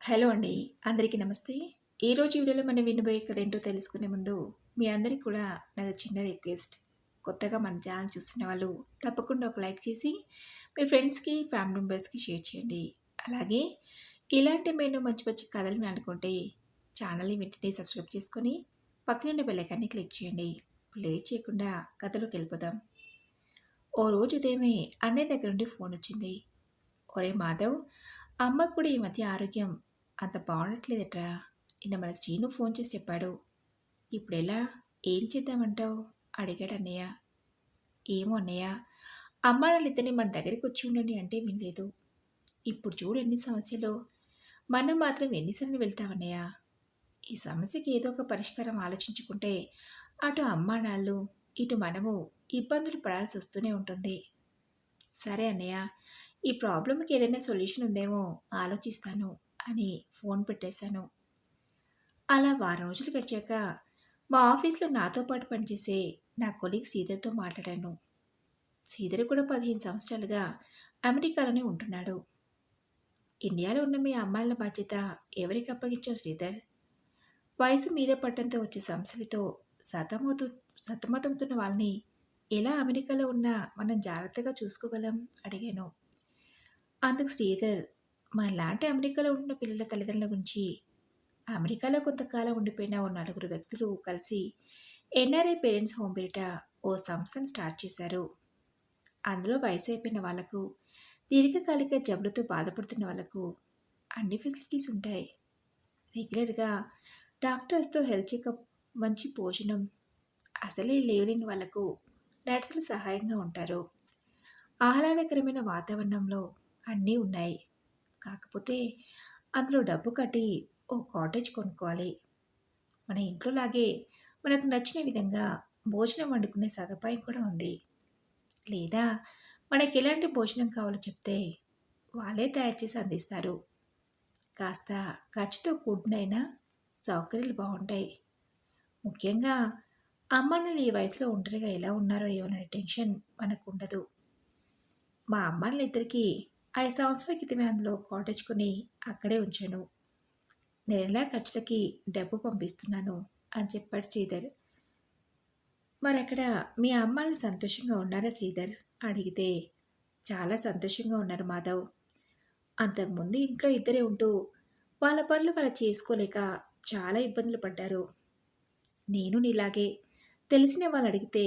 Hello అండి. అందరికీ నమస్తే. ఈరోజు వీడియోలో మనం వినబోయే కథ ఏంటో తెలుసుకునే ముందు, మీ అందరికి కూడా నాది చిన్న రిక్వెస్ట్. కొత్తగా మన ఛానల్ చూస్తున్న వాళ్ళు తప్పకుండా ఒక లైక్ చేసి, మీ ఫ్రెండ్స్‌కి, ఫ్యామిలీ మెంబర్స్‌కి షేర్ చేయండి. అలాగే ఇలాంటి మేము మంచి మంచి కథలు అనుకుంటే ఛానల్‌ని వెంటనే సబ్స్క్రైబ్ చేసుకొని, పక్కనుండే బెల్లైకాన్ని క్లిక్ చేయండి. లేట్ చేయకుండా కథలోకి వెళ్ళిపోదాం. ఓ రోజు ఉదయమే అన్నయ్య దగ్గర నుండి ఫోన్ వచ్చింది. ఒరే మాధవ్! అమ్మకు కూడా ఈ మధ్య ఆరోగ్యం అంత బాగుండట్లేదట్రా. నిన్న మన శ్రీను ఫోన్ చేసి చెప్పాడు. ఇప్పుడెలా? ఏం చేద్దామంటావు? అడిగాడు అన్నయ్య. ఏమో అన్నయ్య. అమ్మ వాళ్ళిద్దరిని మన దగ్గరికి వచ్చి ఉండండి అంటే వినలేదు. ఇప్పుడు చూడు ఎన్ని సమస్యలు మనం మాత్రం ఎన్నిసార్లు వెళ్తామన్నయ్య. ఈ సమస్యకి ఏదో ఒక పరిష్కారం ఆలోచించుకుంటే అటు అమ్మా నాళ్ళు ఇటు మనము ఇబ్బందులు పడాల్సి వస్తూనే ఉంటుంది. సరే అన్నయ్య. ఈ ప్రాబ్లమ్‌కి ఏదైనా సొల్యూషన్ ఉందేమో ఆలోచిస్తాను అని ఫోన్ పెట్టేశాను. అలా వారం రోజులు గడిచాక మా ఆఫీస్‌లో నాతో పాటు పనిచేసే నా కొలీగ్ శ్రీధర్‌తో మాట్లాడాను. శ్రీధర్ కూడా 15 సంవత్సరాలుగా అమెరికాలోనే ఉంటున్నాడు. ఇండియాలో ఉన్న మీ అమ్మాయిల బాధ్యత ఎవరికి అప్పగించావు శ్రీధర్? వయసు మీద పట్టడంతో వచ్చే సమస్యలతో సతమతు సతమతమవుతున్న వాళ్ళని ఎలా అమెరికాలో ఉన్నా మనం జాగ్రత్తగా చూసుకోగలం? అడిగాను. అందుకు శ్రీధర్ మనలాంటి అమెరికాలో ఉంటున్న పిల్లల తల్లిదండ్రుల గురించి అమెరికాలో కొంతకాలం ఉండిపోయిన ఓ నలుగురు వ్యక్తులు కలిసి ఎన్ఆర్ఐ పేరెంట్స్ హోమ్ పేరిట ఓ సంస్థను స్టార్ట్ చేశారు. అందులో వయసు అయిపోయిన వాళ్ళకు, దీర్ఘకాలిక జబ్బులతో బాధపడుతున్న వాళ్ళకు అన్ని ఫెసిలిటీస్ ఉంటాయి. రెగ్యులర్‌గా డాక్టర్స్‌తో హెల్త్ చెకప్, మంచి భోజనం, అసలే లేవలేని వాళ్ళకు నర్సులు సహాయంగా ఉంటారు. ఆహ్లాదకరమైన వాతావరణంలో అన్నీ ఉన్నాయి. కాకపోతే అందులో డబ్బు కట్టి ఓ కాటేజ్ కొనుక్కోవాలి. మన ఇంట్లోలాగే మనకు నచ్చిన విధంగా భోజనం వండుకునే సదుపాయం కూడా ఉంది. లేదా మనకి ఎలాంటి భోజనం కావాలో చెప్తే వాళ్ళే తయారు చేసి అందిస్తారు. కాస్త ఖర్చుతో కూడినైనా సౌకర్యాలు బాగుంటాయి ముఖ్యంగా అమ్మాయిలు ఈ వయసులో ఒంటరిగా ఎలా ఉన్నారో ఏమోననే టెన్షన్ మనకు ఉండదు మా అమ్మానాన్నలిద్దరికీ ఐదు సంవత్సరాల క్రితమే అందులో కాటేజ్ కొని అక్కడే ఉంచాను. నేను ఎలా ఖర్చులకి డబ్బు పంపిస్తున్నాను అని చెప్పాడు శ్రీధర్. మరి అక్కడ మీ అమ్మానాన్నలు సంతోషంగా ఉన్నారా శ్రీధర్? అడిగితే చాలా సంతోషంగా ఉన్నారు మాధవ్. అంతకుముందు ఇంట్లో ఇద్దరే ఉంటూ వాళ్ళ పనులు వాళ్ళు చేసుకోలేక చాలా ఇబ్బందులు పడ్డారు. నేను నీలాగే తెలిసిన వాళ్ళు అడిగితే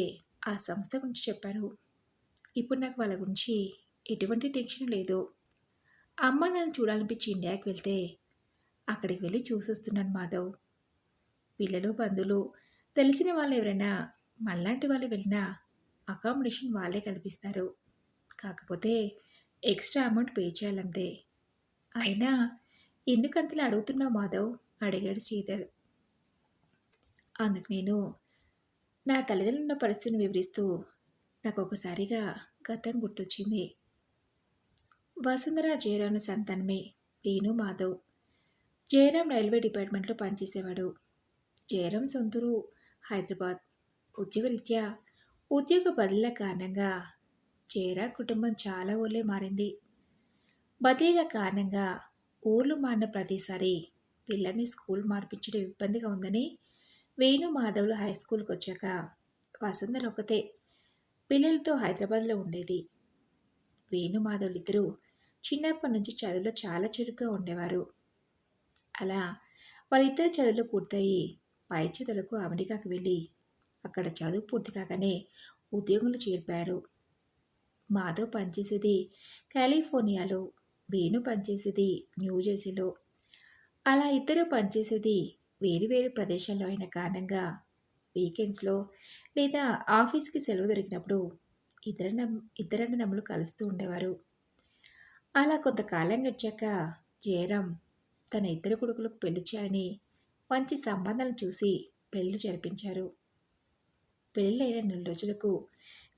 ఆ సంస్థ గురించి చెప్పారు. ఇప్పుడు నాకు వాళ్ళ గురించి ఎటువంటి టెన్షన్ లేదు. అమ్మ నన్ను చూడాలనిపించి ఇండియాకి వెళ్తే అక్కడికి వెళ్ళి చూసొస్తున్నాను మాధవ్. పిల్లలు, బంధువులు, తెలిసిన వాళ్ళు ఎవరైనా మనలాంటి వాళ్ళు వెళ్ళినా అకామిడేషన్ వాళ్ళే కల్పిస్తారు. కాకపోతే ఎక్స్‌ట్రా అమౌంట్ పే చేయాలంతే. అయినా ఎందుకంతలా అడుగుతున్నావు మాధవ్? అడిగాడు శ్రీధర్. అందుకు నేను నా తల్లిదండ్రులు ఉన్న పరిస్థితిని వివరిస్తూ నాకు ఒకసారిగా గతం గుర్తొచ్చింది. వసుంధర జయరాంల సంతానమే వేణు మాధవ్. జయరాం రైల్వే డిపార్ట్మెంట్‌లో పనిచేసేవాడు. జయరాం సొంతూరు హైదరాబాద్. ఉద్యోగరీత్యా ఉద్యోగ బదిలీల కారణంగా జయరాం కుటుంబం చాలా ఊళ్ళే మారింది. బదిలీల కారణంగా ఊర్లు మారిన ప్రతిసారి పిల్లల్ని స్కూల్ మార్పించడం ఇబ్బందిగా ఉందని వేణు మాధవ్‌లు వచ్చాక వసుంధర ఒకతే పిల్లలతో హైదరాబాద్‌లో ఉండేది. వేణు మాధవ్‌లిద్దరూ చిన్నప్పటి నుంచి చదువులో చాలా చురుగ్గా ఉండేవారు. అలా వారిద్దరు చదువులు పూర్తయి పై చదువులకు అమెరికాకు వెళ్ళి అక్కడ చదువు పూర్తి కాగానే ఉద్యోగులు చేర్పారు మాధవ్ పనిచేసేది కాలిఫోర్నియాలో, వేణు పనిచేసేది న్యూజెర్సీలో. అలా ఇద్దరు పనిచేసేది వేరు వేరు ప్రదేశాల్లో అయిన కారణంగా వీకెండ్స్‌లో లేదా ఆఫీస్‌కి సెలవు దొరికినప్పుడు ఇద్దరన్న ఇద్దరన్నదమ్ములు కలుస్తూ ఉండేవారు. అలా కొంతకాలం గడిచాక జయరాం తన ఇద్దరు కొడుకులకు పెళ్ళి చేయాలని మంచి సంబంధాలను చూసి పెళ్ళి జరిపించారు. పెళ్ళైన నెల రోజులకు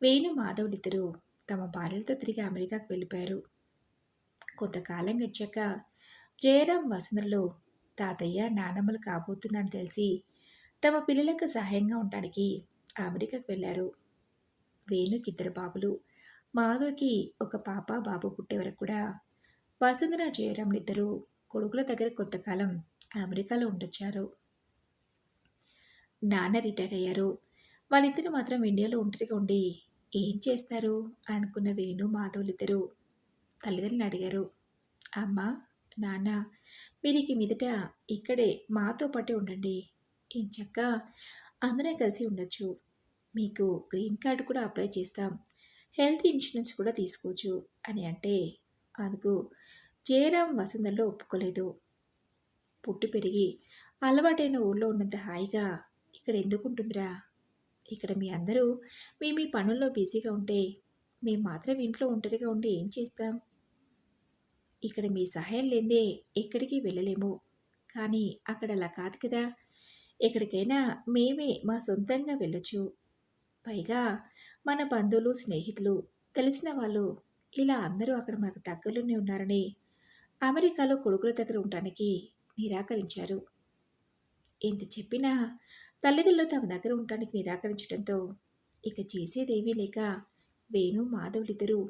వేణు మాధవ్‌లిద్దరూ తమ భార్యలతో తిరిగి అమెరికాకు వెళ్ళిపోయారు. కొంతకాలం గడిచాక జయరాం, వసుంధరలు తాతయ్య, నానమ్మలు కాబోతున్నాడని తెలిసి తమ పిల్లలకు సహాయంగా ఉండడానికి అమెరికాకు వెళ్ళారు వేణుకి ఇద్దరు బాబులు. మాధవ్‌కి ఒక పాప, బాబు పుట్టే వరకు కూడా వసుంధర, జయరాంలిద్దరూ కొడుకుల దగ్గర కొంతకాలం అమెరికాలో ఉండొచ్చారు. నాన్న రిటైర్ అయ్యారు. వాళ్ళిద్దరు మాత్రం ఇండియాలో ఒంటరిగా ఉండి ఏం చేస్తారు? అనుకున్న వేణు మాధవులిద్దరూ తల్లిదండ్రులు అడిగారు. అమ్మ నాన్న వీరికి మీదట ఇక్కడే మాతో పాటే ఉండండి. ఇంచక్క అందరం కలిసి ఉండొచ్చు. మీకు గ్రీన్ కార్డు కూడా అప్లై చేస్తాం. హెల్త్ ఇన్సూరెన్స్ కూడా తీసుకోవచ్చు. అని అంటే అందుకు జయరాం వసంతలో ఒప్పుకోలేదు. పుట్టి పెరిగి అలవాటైన ఊళ్ళో ఉన్నంత హాయిగా ఇక్కడ ఎందుకు ఉంటుందిరా ఇక్కడ మీ అందరూ మీ మీ పనుల్లో బిజీగా ఉంటే మేము మాత్రం ఇంట్లో ఒంటరిగా ఉండి ఏం చేస్తాం? ఇక్కడ మీ సహాయం లేదే ఎక్కడికి వెళ్ళలేము. కానీ అక్కడ అలా కాదు కదా. ఎక్కడికైనా మేమే మా సొంతంగా వెళ్ళొచ్చు. పైగా మన బంధువులు స్నేహితులు తెలిసిన వాళ్ళు ఇలా అందరూ అక్కడ మనకు దగ్గరలోనే ఉన్నారని అమెరికాలో కొడుకుల దగ్గర ఉండటానికి నిరాకరించారు. ఎంత చెప్పినా తల్లిదండ్రులు తమ దగ్గర ఉండటానికి నిరాకరించడంతో ఇక చేసేదేమీ లేక వేణు మాధవులిద్దరూ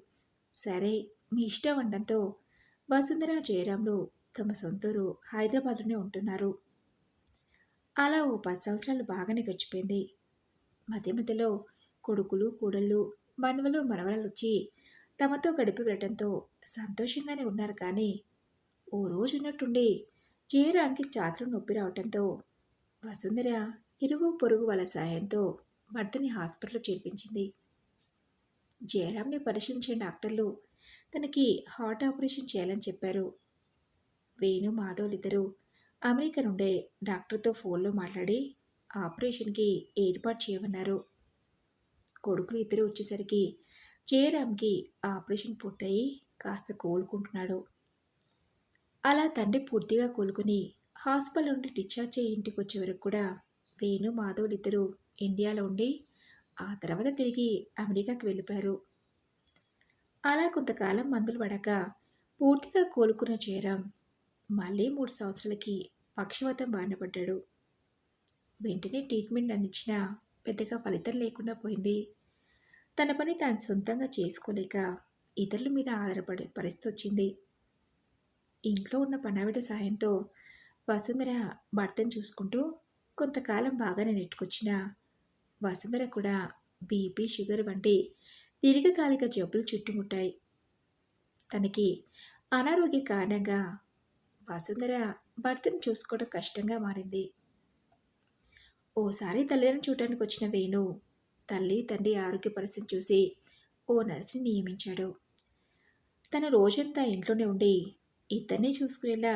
సరే మీ ఇష్టం అనడంతో వసుంధర జయరాములు తమ సొంతూరు హైదరాబాద్లోనే ఉంటున్నారు. అలా ఓ పది సంవత్సరాలు బాగానే గడిచిపోయింది. మధ్య మధ్యలో కొడుకులు కూడళ్ళు మనవలు మనవరాలు వచ్చి తమతో గడిపి వెళ్ళటంతో సంతోషంగానే ఉన్నారు కానీ ఓ రోజు ఉన్నట్టుండి జయరాంకి చాతులు నొప్పి రావటంతో వసుంధర ఇరుగు పొరుగు వాళ్ళ సాయంతో భర్తని హాస్పిటల్లో చేర్పించింది. జయరాంని పరిశీలించిన డాక్టర్లు తనకి హార్ట్ ఆపరేషన్ చేయాలని చెప్పారు. వేణు మాధవ్ ఇద్దరు అమెరికా నుండే డాక్టర్తో ఫోన్లో మాట్లాడి ఆపరేషన్కి ఏర్పాటు చేయమన్నారు. కొడుకులు ఇద్దరు వచ్చేసరికి జయరామ్కి ఆపరేషన్ పూర్తయి కాస్త కోలుకుంటున్నాడు. అలా తండ్రి పూర్తిగా కోలుకుని హాస్పిటల్ నుండి డిశ్చార్జ్ అయ్యి ఇంటికి వచ్చే వరకు కూడా వేణు మాధవులు ఇద్దరు ఇండియాలో ఉండి ఆ తర్వాత తిరిగి అమెరికాకి వెళ్ళిపోయారు. అలా కొంతకాలం మందులు పడక పూర్తిగా కోలుకున్న జయరాం మళ్ళీ మూడు సంవత్సరాలకి పక్షవాతం బారిన పడ్డాడు. వెంటనే ట్రీట్మెంట్ అందించినా పెద్దగా ఫలితం లేకుండా పోయింది. తన పని తాను సొంతంగా చేసుకోలేక ఇతరుల మీద ఆధారపడే పరిస్థితి వచ్చింది. ఇంట్లో ఉన్న పనావిడ సాయంతో వసుంధర భర్తను చూసుకుంటూ కొంతకాలం బాగానే నెట్టుకొచ్చిన వసుంధర కూడా బీపీ షుగర్ వంటి దీర్ఘకాలిక జబ్బులు చుట్టుముట్టాయి. తనకి అనారోగ్య కారణంగా వసుంధర భర్తను చూసుకోవడం కష్టంగా మారింది. ఓసారి తల్లిని చూడటానికి వచ్చిన వేణు తల్లి తండ్రి ఆరోగ్య పరిస్థితి చూసి ఓ నర్సుని నియమించాడు. తన రోజంతా ఇంట్లోనే ఉండి ఇద్దరిని చూసుకునేలా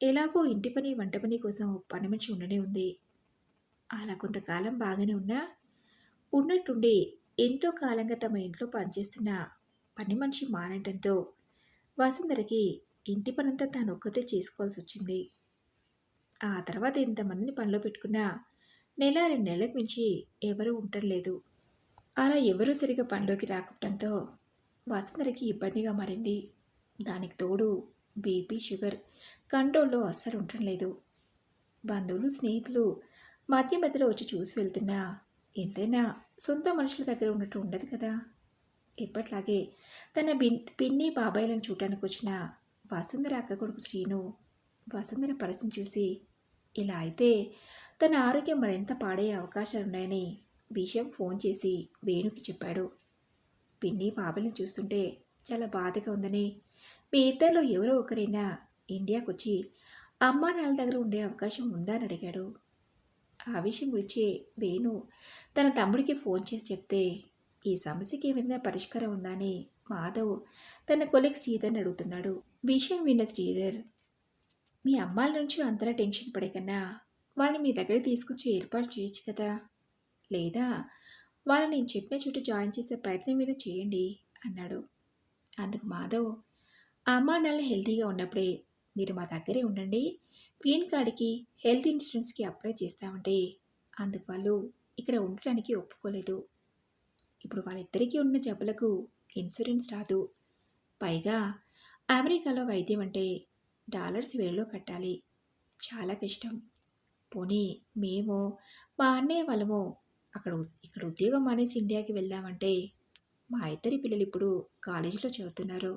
ఎలాగో ఇంటి పని వంట పని కోసం పని మనిషి ఉండనే ఉంది. అలా కొంతకాలం బాగానే ఉన్నా ఉన్నట్టుండి ఎంతో కాలంగా తమ ఇంట్లో పనిచేస్తున్న పని మనిషి మానటంతో వసుంధరకి ఇంటి పనంతా తాను ఒక్కతే చేసుకోవాల్సి వచ్చింది ఆ తర్వాత ఇంతమందిని పనిలో పెట్టుకున్నా నెల రెండు నెలలకు మించి ఎవరూ ఉండలేదు అలా ఎవరూ సరిగా పనిలోకి రాకపోవడంతో వసుమరికి ఇబ్బందిగా మారింది. దానికి తోడు బీపీ షుగర్ కంట్రోల్లో అస్సలు ఉండటం లేదు. బంధువులు స్నేహితులు మధ్య మధ్యలో వచ్చి చూసి వెళ్తున్నా ఎంతైనా సొంత మనుషుల దగ్గర ఉన్నట్టు ఉండదు కదా. ఎప్పట్లాగే తన బిన్ పిన్ని బాబాయిలను చూడటానికి వచ్చిన వసుంధర అక్క కొడుకు శ్రీను వసుంధర పరసం చూసి ఇలా అయితే తన ఆరోగ్యం మరింత పాడయ్యే అవకాశాలున్నాయని విషయం ఫోన్ చేసి వేణుకి చెప్పాడు. పిన్ని బాబాయిని చూస్తుంటే చాలా బాధగా ఉందని. మీ ఇద్దరిలో ఎవరో ఒకరైనా ఇండియాకు వచ్చి అమ్మా నాన్న దగ్గర ఉండే అవకాశం ఉందా అని అడిగాడు. ఆ విషయం గురించి వేణు తన తమ్ముడికి ఫోన్ చేసి చెప్తే ఈ సమస్యకి ఏమైనా పరిష్కారం ఉందా అని మాధవ్ తన కొలీగ్ శ్రీధర్ని అడుగుతున్నాడు. విషయం విన్న శ్రీధర్ మీ అమ్మాల నుంచి అంతలా టెన్షన్ పడే కన్నా వాళ్ళని మీ దగ్గర తీసుకొచ్చి ఏర్పాటు చేయొచ్చు కదా? లేదా వాళ్ళని నేను చెప్పిన చోట జాయిన్ చేసే ప్రయత్నం మీద చేయండి అన్నాడు. అందుకు మాధవ్ అమ్మా నాన్న హెల్తీగా ఉన్నప్పుడే మీరు మా దగ్గరే ఉండండి. గ్రీన్ కార్డుకి హెల్త్ ఇన్సూరెన్స్కి అప్లై చేస్తామంటే అందుకు వాళ్ళు ఇక్కడ ఉండటానికి ఒప్పుకోలేదు. ఇప్పుడు వాళ్ళిద్దరికీ ఉన్న జబ్బులకు ఇన్సూరెన్స్ రాదు. పైగా అమెరికాలో వైద్యం అంటే డాలర్స్ వేలలో కట్టాలి. చాలా కష్టం. పోనీ మేము మా అన్నయ్య వాళ్ళము. అక్కడ ఇక్కడ ఉద్యోగం మానేసి ఇండియాకి వెళ్దామంటే మా ఇద్దరి పిల్లలు ఇప్పుడు కాలేజీలో చదువుతున్నారు.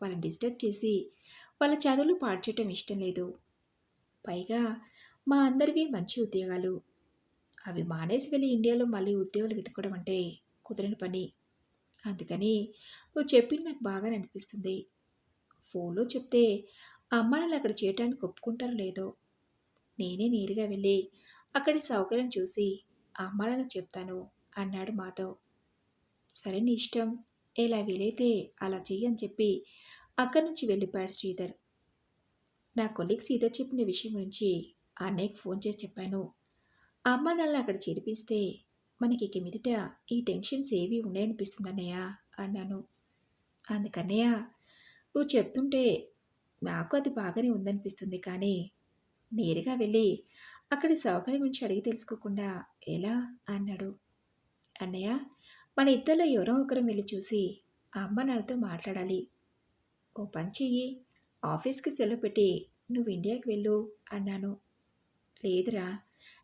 వాళ్ళని డిస్టర్బ్ చేసి వాళ్ళ చదువులు పాడు చేయటం ఇష్టం లేదు. పైగా మా అందరివి మంచి ఉద్యోగాలు. అవి మానేసి వెళ్ళి ఇండియాలో మళ్ళీ ఉద్యోగాలు వెతుకోవడం అంటే కుదరని పని. అందుకని నువ్వు చెప్పింది నాకు బాగా అనిపిస్తుంది. ఫోన్లో చెప్తే అమ్మ నాన్న అక్కడ చేయటానికి ఒప్పుకుంటారో లేదో నేనే నేరుగా వెళ్ళి అక్కడి సౌకర్యం చూసి అమ్మాలను చెప్తాను అన్నాడు మాధవ్. సరే నీ ఇష్టం ఎలా వీలైతే అలా చెయ్యని చెప్పి అక్కడి నుంచి వెళ్ళిపోయాడు శ్రీధర్. నా కొలీగ్ సీత చెప్పిన విషయం గురించి అన్నయ్యకు ఫోన్ చేసి చెప్పాను. అమ్మ నాన్న అక్కడ చేర్పిస్తే మనకి ఇక మీదట ఈ టెన్షన్స్ ఏవి ఉన్నాయనిపిస్తుంది అన్నయ్య అన్నాను. అందుకన్నయ్య నువ్వు చెప్తుంటే నాకు అది బాగానే ఉందనిపిస్తుంది కానీ నేరుగా వెళ్ళి అక్కడి సౌకర్యం గురించి అడిగి తెలుసుకోకుండా ఎలా? అన్నాడు. అన్నయ్య మన ఇద్దరిలో ఎవరో ఒకరం వెళ్ళి చూసి అమ్మ నాన్నతో మాట్లాడాలి. ఓ పని చెయ్యి. ఆఫీస్కి సెలవు పెట్టి నువ్వు ఇండియాకి వెళ్ళు అన్నాను. లేదురా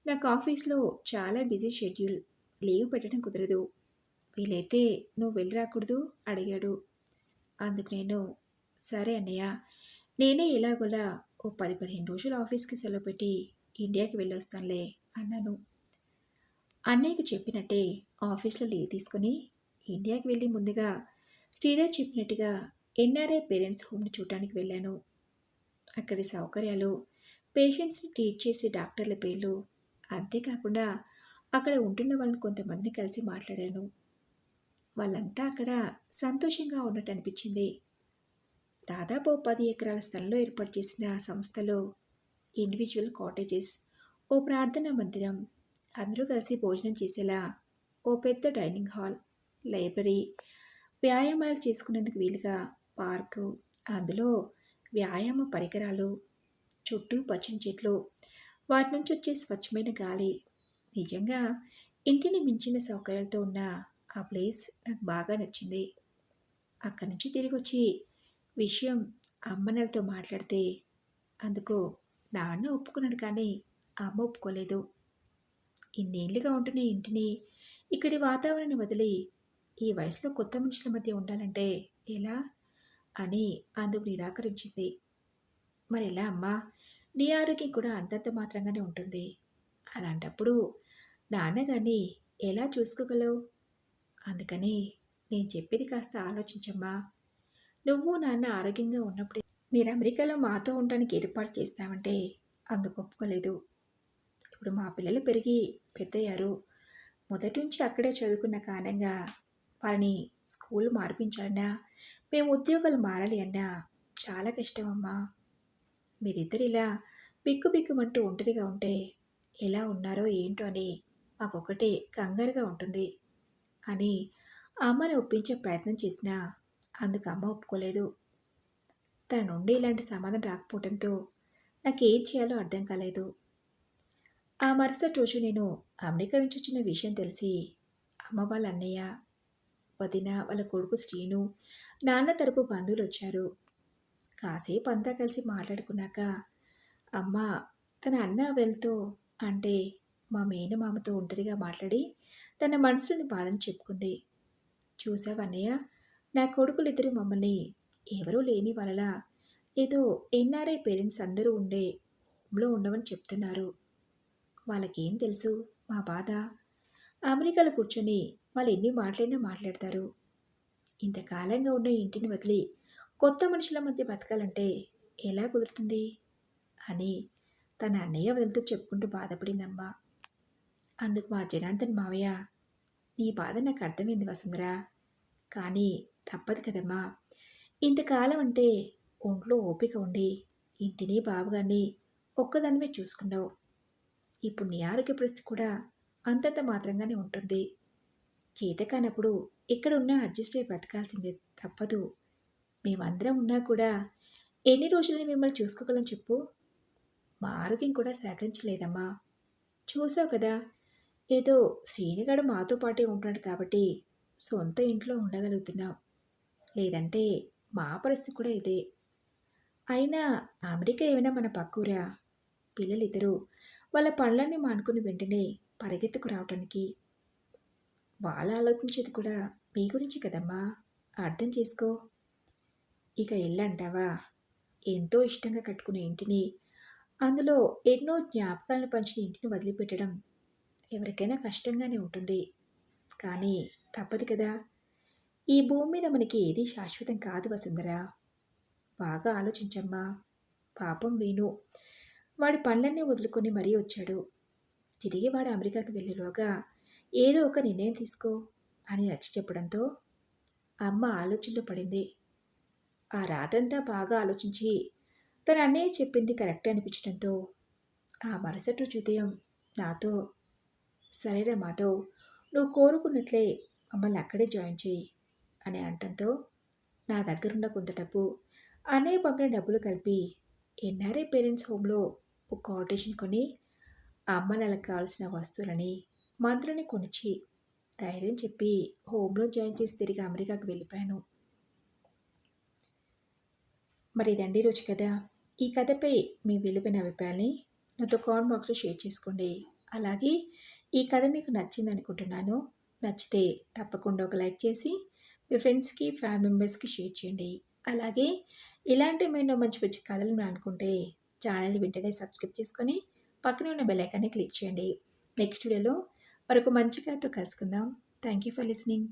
నాకు ఆఫీస్లో చాలా బిజీ షెడ్యూల్. లీవ్ పెట్టడం కుదరదు. వీలైతే నువ్వు వెళ్ళి రాకూడదు అడిగాడు. అందుకు నేను సరే అన్నయ్య నేనే ఇలాగోలా ఓ పది పదిహేను రోజులు ఆఫీస్కి సెలవు పెట్టి ఇండియాకి వెళ్ళొస్తానులే అన్నాను. అన్నయ్యకి చెప్పినట్టే ఆఫీస్లో లీవ్ తీసుకుని ఇండియాకి వెళ్ళి ముందుగా శ్రీధర్ చెప్పినట్టుగా ఎన్ఆర్ఐ పేరెంట్స్ హోమ్ని చూడటానికి వెళ్ళాను. అక్కడి సౌకర్యాలు పేషెంట్స్ని ట్రీట్ చేసే డాక్టర్ల పేర్లు అంతేకాకుండా అక్కడ ఉంటున్న వాళ్ళని కొంతమందిని కలిసి మాట్లాడాను. వాళ్ళంతా అక్కడ సంతోషంగా ఉన్నట్టు అనిపించింది. దాదాపు పది ఎకరాల స్థలంలో ఏర్పాటు చేసిన సంస్థలో ఇండివిజువల్ కాటేజెస్ ఓ ప్రార్థనా మందిరం అందరూ కలిసి భోజనం చేసేలా ఓ పెద్ద డైనింగ్ హాల్ లైబ్రరీ వ్యాయామాలు చేసుకునేందుకు వీలుగా పార్కు అందులో వ్యాయామ పరికరాలు చుట్టూ పచ్చని చెట్లు వాటి నుంచి వచ్చే స్వచ్ఛమైన గాలి నిజంగా ఇంటిని మించిన సౌకర్యాలతో ఉన్న ఆ ప్లేస్ నాకు బాగా నచ్చింది. అక్కడి నుంచి తిరిగి వచ్చి విషయం అమ్మనలతో మాట్లాడితే అందుకు నాన్న ఒప్పుకున్నాడు కానీ అమ్మ ఒప్పుకోలేదు. ఇన్నేళ్ళుగా ఉంటున్న ఇంటిని ఇక్కడి వాతావరణాన్ని వదిలి ఈ వయసులో కొత్త మనుషుల మధ్య ఉండాలంటే ఎలా అని అందుకు నిరాకరించింది. మరి ఎలా అమ్మా నీ ఆరోగ్యం కూడా అంతంత మాత్రంగానే ఉంటుంది. అలాంటప్పుడు నాన్నగారిని ఎలా చూసుకోగలవు? అందుకని నేను చెప్పేది కాస్త ఆలోచించమ్మా. నువ్వు నాన్న ఆరోగ్యంగా ఉన్నప్పుడు మీరు అమెరికాలో మాతో ఉండడానికి ఏర్పాటు చేస్తామంటే అందుకు ఒప్పుకోలేదు. ఇప్పుడు మా పిల్లలు పెరిగి పెద్దయ్యారు. మొదటి నుంచి అక్కడే చదువుకున్న కారణంగా వారిని స్కూల్ మార్పించాలన్నా మేము ఉద్యోగాలు మారాలి అన్నా చాలా కష్టం అమ్మా మీరిద్దరు ఇలా బిక్కు బిక్కుమంటూ ఒంటరిగా ఉంటే ఎలా ఉన్నారో ఏంటో అని మాకొకటే కంగారుగా ఉంటుంది. అని అమ్మని ఒప్పించే ప్రయత్నం చేసినా అందుకు అమ్మ ఒప్పుకోలేదు. తన నుండి ఇలాంటి సమాధానం రాకపోవడంతో నాకేం చేయాలో అర్థం కాలేదు. ఆ మరుసటి రోజు నేను అమెరికా నుంచి వచ్చిన విషయం తెలిసి అమ్మ వాళ్ళ అన్నయ్య వదిన వాళ్ళ కొడుకు శ్రీను నాన్న తరపు బంధువులు వచ్చారు. కాసేపు అంతా కలిసి మాట్లాడుకున్నాక అమ్మ తన అన్న వెళ్తూ అంటే మా మేనమామతో ఒంటరిగా మాట్లాడి తన మనసులోని బాధను చెప్పుకుంది. చూసావన్నయ్య నా కొడుకులిద్దరూ మమ్మల్ని ఎవరూ లేని వలన ఏదో ఎన్ఆర్ఐ పేరెంట్స్ అందరూ ఉండే హోమ్లో ఉండమని చెప్తున్నారు. వాళ్ళకేం తెలుసు? మా బాధ? అమెరికాలో కూర్చొని వాళ్ళు ఎన్ని మాట్లాడినా మాట్లాడతారు. ఇంతకాలంగా ఉన్న ఇంటిని వదిలి కొత్త మనుషుల మధ్య బతకాలంటే ఎలా కుదురుతుంది? అని తన అన్నయ్య వదిలితో చెప్పుకుంటూ బాధపడిందమ్మా. అందుకు మా జనార్దన్ మావయ్య నీ బాధ నాకు అర్థమైంది వసుంధరా. కానీ తప్పదు కదమ్మా. ఇంతకాలం అంటే ఒంట్లో ఓపిక ఉండి ఇంటిని బావగాన్ని ఒక్కదానివే చూసుకున్నావు. ఇప్పుడు నీ ఆరోగ్య పరిస్థితి కూడా అంతంత మాత్రంగానే ఉంటుంది. చేత కానప్పుడు ఇక్కడ ఉన్నా అడ్జస్ట్ అయి బ్రతకాల్సిందే తప్పదు. మేమందరం ఉన్నా కూడా ఎన్ని రోజులని మిమ్మల్ని చూసుకోగలం చెప్పు? మా ఆరోగ్యం కూడా సహకరించలేదమ్మా. చూసావు కదా ఏదో శ్రీనిగాడు మాతో పాటే ఉంటున్నాడు కాబట్టి సొంత ఇంట్లో ఉండగలుగుతున్నాం. లేదంటే మా పరిస్థితి కూడా ఇదే. అయినా అమెరికా ఏమైనా మన పక్కూరా? పిల్లలిద్దరూ వాళ్ళ పనులన్నీ మానుకుని వెంటనే పరిగెత్తుకు రావటానికి వాళ్ళ ఆలోచించేది కూడా మీ గురించి కదమ్మా? అర్థం చేసుకో. ఇక ఇల్లంటావా ఎంతో ఇష్టంగా కట్టుకునే ఇంటిని అందులో ఎన్నో జ్ఞాపకాలను పంచిన ఇంటిని వదిలిపెట్టడం ఎవరికైనా కష్టంగానే ఉంటుంది. కానీ తప్పదు కదా. ఈ భూమి మీద మనకి ఏది శాశ్వతం కాదు వసుంధర. బాగా ఆలోచించమ్మా. పాపం వేణు. వాడి పనులన్నీ వదులుకొని మరీ వచ్చాడు. తిరిగి వాడు అమెరికాకి వెళ్ళేలోగా ఏదో ఒక నిర్ణయం తీసుకో అని నచ్చి చెప్పడంతో అమ్మ ఆలోచనలో పడింది. ఆ రాతంతా బాగా ఆలోచించి తన అన్నయ్య చెప్పింది కరెక్ట్ అనిపించడంతో ఆ మరుసటి ఉదయం నాతో సరేరా మాధవ్ నువ్వు కోరుకున్నట్లే మమ్మల్ని అక్కడే జాయిన్ చేయి. అని అంటంతో నా దగ్గరున్న కొంత డబ్బు అన్నయ్య పంపిన డబ్బులు కలిపి ఎన్ఆర్ఐ పేరెంట్స్ హోమ్లో ఒక కాటేషన్ కొని అమ్మ నెలకు కావాల్సిన వస్తువులని మంత్రులని కొనిచ్చి ధైర్యం చెప్పి హోమ్లో జాయిన్ చేసి తిరిగి అమెరికాకు వెళ్ళిపోయాను. మరి ఇదండి రోజు కదా ఈ కథపై మీ విలువైన అభిప్రాయాన్ని నాతో కామెంట్ బాక్స్లో షేర్ చేసుకోండి. అలాగే ఈ కథ మీకు నచ్చింది అనుకుంటున్నాను నచ్చితే తప్పకుండా ఒక లైక్ చేసి మీ ఫ్రెండ్స్కి ఫ్యామిలీ మెంబర్స్కి షేర్ చేయండి. అలాగే ఇలాంటి మేము మంచి మంచి కథలు మీరు అనుకుంటే ఛానల్ని వెంటనే సబ్స్క్రైబ్ చేసుకొని పక్కనే ఉన్న బెల్ ఐకాన్ని క్లిక్ చేయండి. నెక్స్ట్ వీడియోలో మరొక మంచి కథతో కలుసుకుందాం. Thank you for listening